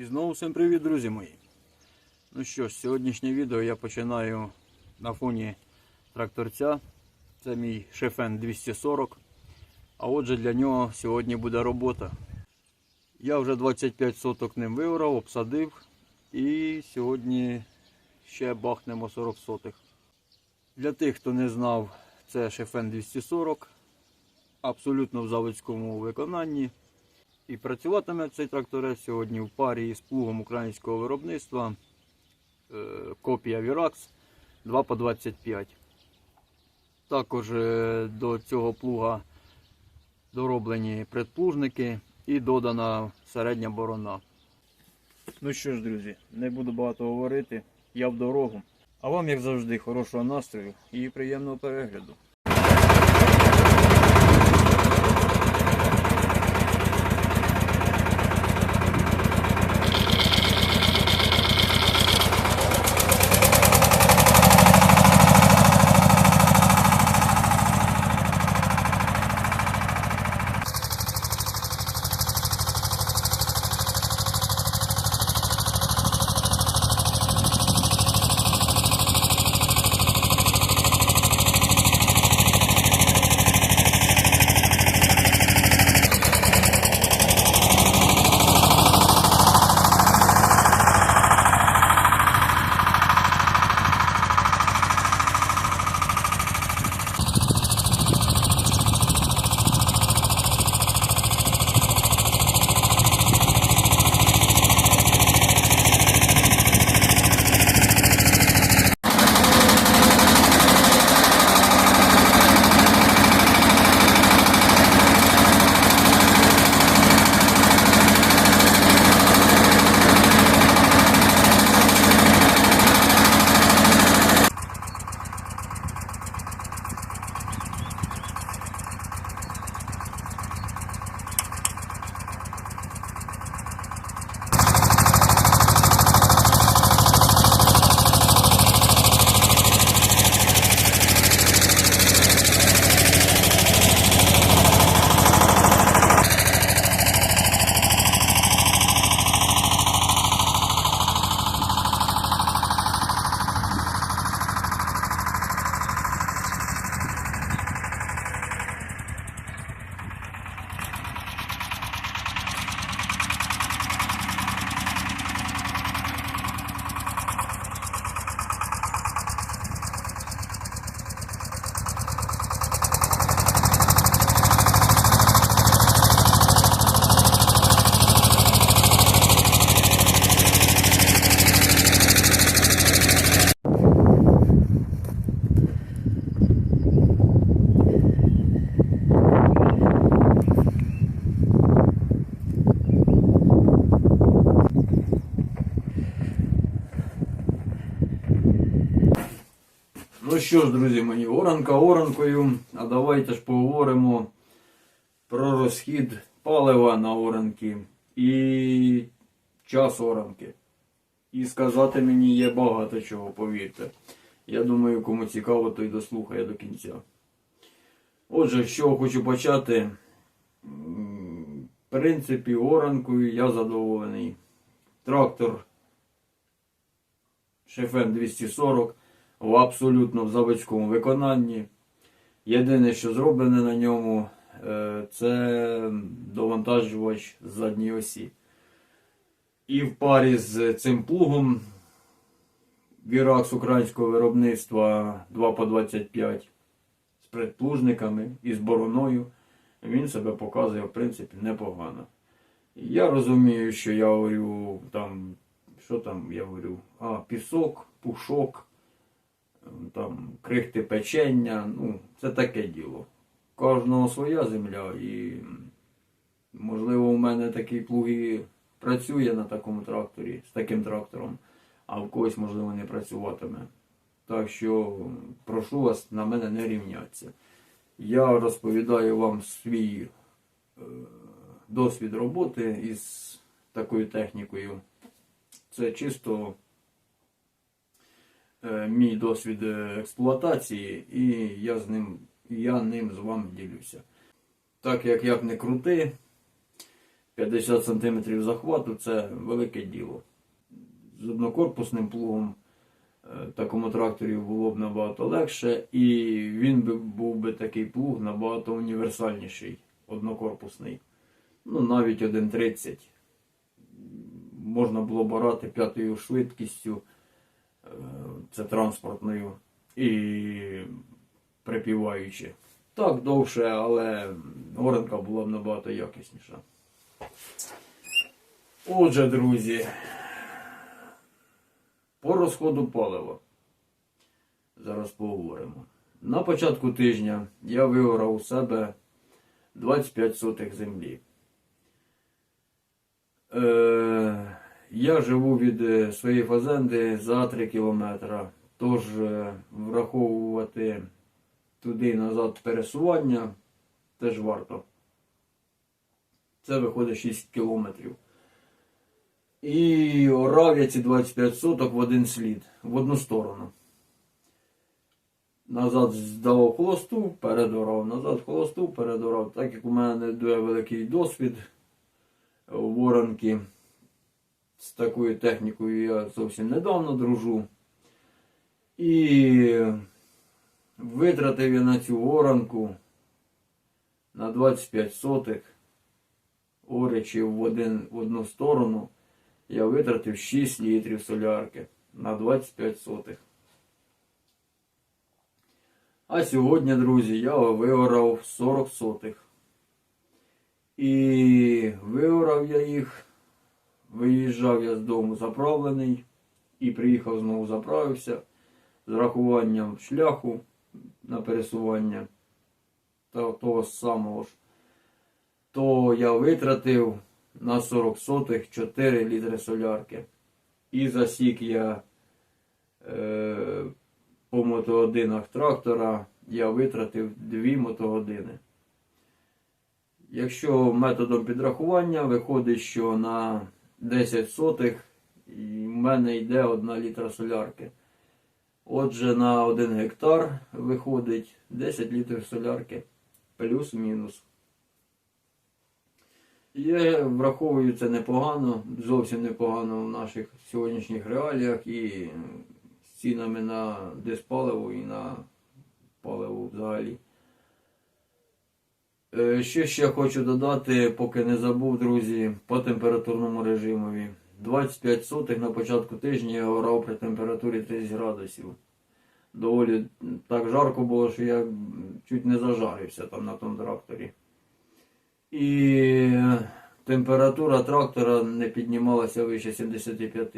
І знову всім привіт, друзі мої. Ну що сьогоднішнє відео я починаю на фоні тракторця. Це мій Шефен 240. А отже для нього сьогодні буде робота. Я вже 25 соток ним виорав, обсадив. І сьогодні ще бахнемо 40 сотих. Для тих, хто не знав, це Шефен 240. Абсолютно в заводському виконанні. І працюватиме цей тракторець сьогодні в парі з плугом українського виробництва. Е, Копія Virax 2 по 25. Також е, до цього плуга дороблені предплужники і додана середня борона. Ну що ж, друзі, не буду багато говорити. Я в дорогу. А вам, як завжди, хорошого настрою і приємного перегляду. Що ж, друзі мої, оранка оранкою. А давайте ж поговоримо про розхід палива на оранки і час оранки. І сказати мені є багато чого, повірте. Я думаю, кому цікаво, той дослухає до кінця. Отже, чого хочу почати. В принципі, оранкою я задоволений. Трактор Шефен 240 в абсолютно в заводському виконанні. Єдине, що зроблене на ньому, е, це довантажувач з осі. І в парі з цим плугом Віракс українського виробництва 2 по 25 з предплужниками і з бороною. Він себе показує, в принципі, непогано. Я розумію, що я говорю там, що там я говорю, а, пісок, пушок там крихти печення, ну, це таке діло. Кожного своя земля і можливо у мене такий плуг і працює на такому тракторі, з таким трактором, а в когось, можливо, не працюватиме. Так що прошу вас на мене не рівнятися. Я розповідаю вам свій е, досвід роботи із такою технікою. Це чисто мій досвід е, експлуатації, і я з ним, я ним з вами ділюся. Так як як не крути, 50 см захвату це велике діло. З однокорпусним плугом е, такому тракторі було б набагато легше, і він би був би такий плуг набагато універсальніший, однокорпусний. Ну, навіть 1.30. Можна було б орати п'ятою швидкістю, е, це транспортною, і припіваючи. Так довше, але горенка була б набагато якісніша. Отже, друзі, по розходу палива. Зараз поговоримо. На початку тижня я вигорав у себе 25 сотих землі. Е, я живу від е, своєї фазенди за 3 кілометра. Тож е, враховувати туди і назад пересування теж варто. Це виходить 6 кілометрів. І орав я ці 25 соток в один слід, в одну сторону. Назад здавав холосту, передорав, назад холосту, передорав. Так як у мене дуже великий досвід в воронки, з такою технікою я зовсім недавно дружу. І витратив я на цю воронку на 25 сотих оричів в, один, в одну сторону. Я витратив 6 літрів солярки на 25 сотих. А сьогодні, друзі, я виорав 40 сотих. І виорав я їх, виїжджав я з дому заправлений і приїхав знову заправився з рахуванням шляху на пересування та того самого ж. То я витратив на 40 сотих 4 літри солярки. І засік я е, по мотогодинах трактора я витратив 2 мотогодини. Якщо методом підрахування виходить, що на 10 сотих і в мене йде 1 літра солярки. Отже, на 1 гектар виходить 10 літрів солярки плюс-мінус. Я враховую це непогано, зовсім непогано в наших сьогоднішніх реаліях і з цінами на диспаливо і на паливо взагалі. Е, Що ще хочу додати, поки не забув, друзі, по температурному режимові. 25 сотих на початку тижня я орав при температурі 30 градусів. Доволі так жарко було, що я чуть не зажарився там на тому тракторі. І температура трактора не піднімалася вище 75.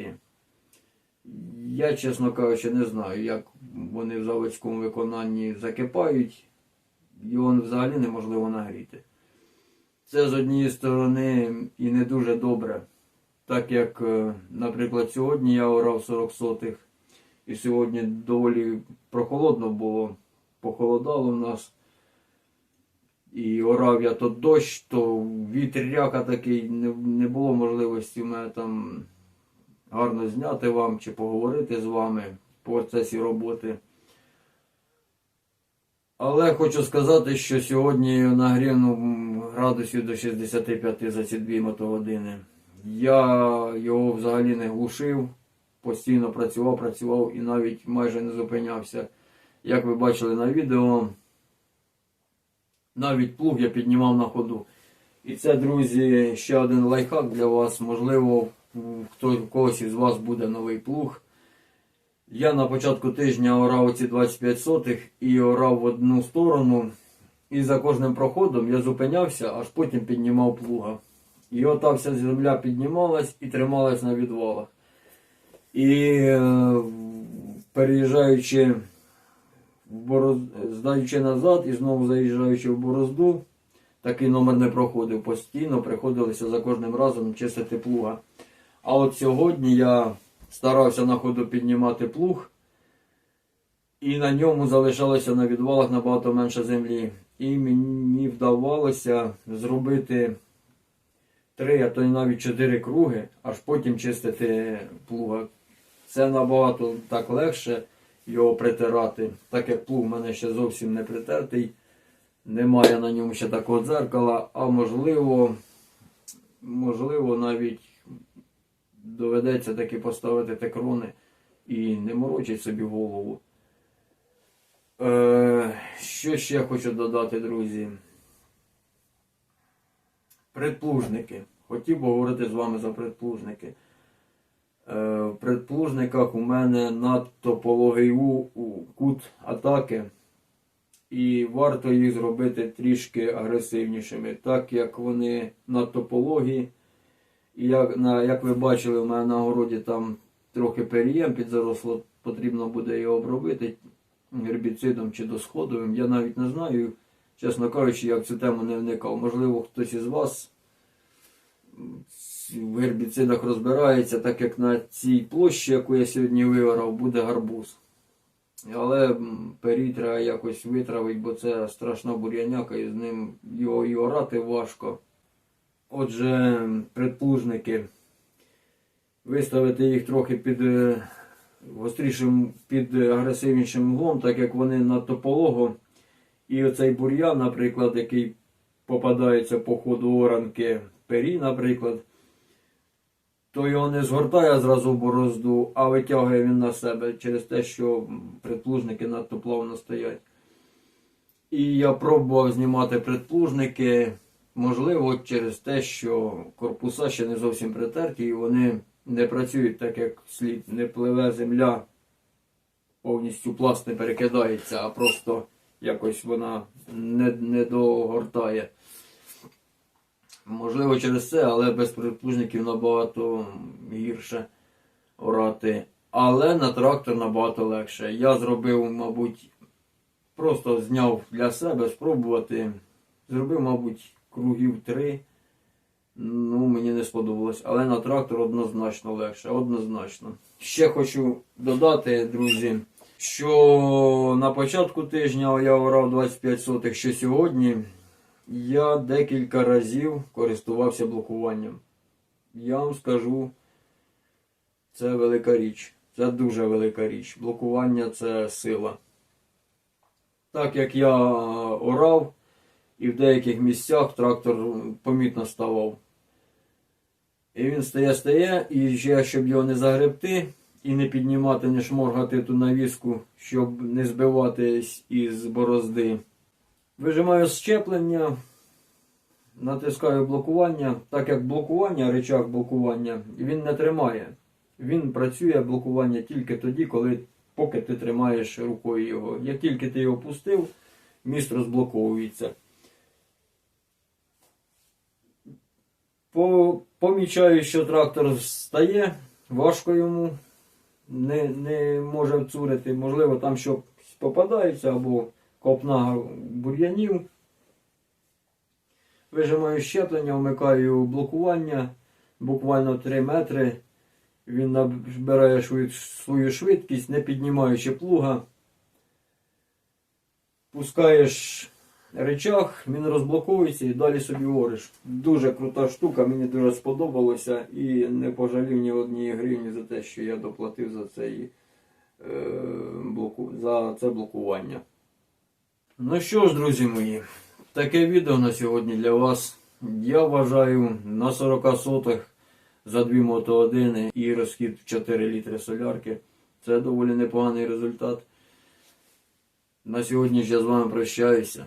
Я, чесно кажучи, не знаю, як вони в заводському виконанні закипають. Його взагалі неможливо нагріти. Це з однієї сторони і не дуже добре. Так як, е, наприклад, сьогодні я орав 40 сотих, і сьогодні доволі прохолодно було, похолодало в нас. І орав я то дощ, то вітряка такий, не, не було можливості в мене там гарно зняти вам чи поговорити з вами в процесі роботи. Але хочу сказати, що сьогодні нагрів ну, градусів до 65 за ці дві мотогодини. Я його взагалі не глушив, постійно працював, працював і навіть майже не зупинявся. Як ви бачили на відео, навіть плуг я піднімав на ходу. І це, друзі, ще один лайфхак для вас. Можливо, хто у когось із вас буде новий плуг. Я на початку тижня орав ці 25 сотих і орав в одну сторону. І за кожним проходом я зупинявся, аж потім піднімав плуга. І ота вся земля піднімалась і трималась на відвалах. І е, переїжджаючи в бороз... здаючи назад і знову заїжджаючи в борозду, такий номер не проходив постійно, приходилося за кожним разом чистити плуга. А от сьогодні я старався на ходу піднімати плуг, і на ньому залишалося на відвалах набагато менше землі. І мені вдавалося зробити три, а то й навіть чотири круги, аж потім чистити плуга. Це набагато так легше його притирати, так як плуг в мене ще зовсім не притертий. Немає на ньому ще такого дзеркала, а можливо, можливо, навіть доведеться таки поставити текрони і не морочить собі голову. Е, що ще хочу додати, друзі? Предплужники. Хотів би говорити з вами за предплужники. Е, в предплужниках у мене надто пологий кут атаки. І варто їх зробити трішки агресивнішими, так як вони надто пологі. І як, на, як ви бачили, у мене на городі там трохи перієм підзаросло, потрібно буде його обробити гербіцидом чи досходовим. Я навіть не знаю, чесно кажучи, як цю тему не вникав. Можливо, хтось із вас в гербіцидах розбирається, так як на цій площі, яку я сьогодні виорав, буде гарбуз. Але пері треба якось витравити, бо це страшна бур'яняка і з ним його і орати важко. Отже, предплужники. Виставити їх трохи під е, гострішим, під агресивнішим углом, так як вони надто полого. І оцей бур'ян, наприклад, який попадається по ходу оранки пері, наприклад, то його не згортає зразу в борозду, а витягує він на себе через те, що предплужники надто плавно стоять. І я пробував знімати предплужники, можливо, через те, що корпуса ще не зовсім притерті, і вони не працюють так, як слід. Не пливе земля, повністю пласт не перекидається, а просто якось вона не, не догортає. Можливо, через це, але без предплужників набагато гірше орати. Але на трактор набагато легше. Я зробив, мабуть, просто зняв для себе спробувати. Зробив, мабуть, кругів три. Ну, мені не сподобалось. Але на трактор однозначно легше. Однозначно. Ще хочу додати, друзі, що на початку тижня я орав 25 сотих, що сьогодні я декілька разів користувався блокуванням. Я вам скажу, це велика річ. Це дуже велика річ. Блокування це сила. Так як я орав, і в деяких місцях трактор помітно ставав. І він стає, стає, і ще, щоб його не загребти і не піднімати, не шморгати ту навіску, щоб не збиватись із борозди. Вижимаю щеплення, натискаю блокування, так як блокування, речах блокування, він не тримає. Він працює блокування тільки тоді, коли поки ти тримаєш рукою його. Як тільки ти його пустив, міст розблоковується. Помічаю, що трактор встає, важко йому, не, не може вцурити. Можливо, там щось попадається або копна бур'янів. Вижимаю щеплення, вмикаю блокування буквально 3 метри. Він набирає свою швидкість, не піднімаючи плуга. Пускаєш речах, він розблоковується і далі собі ориш. Дуже крута штука, мені дуже сподобалося і не пожалів ні однієї гривні за те, що я доплатив за, цей, е, блоку, за це блокування. Ну що ж, друзі мої, таке відео на сьогодні для вас. Я вважаю на 40 сотих за дві мотогодини і розхід в 4 літри солярки. Це доволі непоганий результат. На сьогодні ж я з вами прощаюся.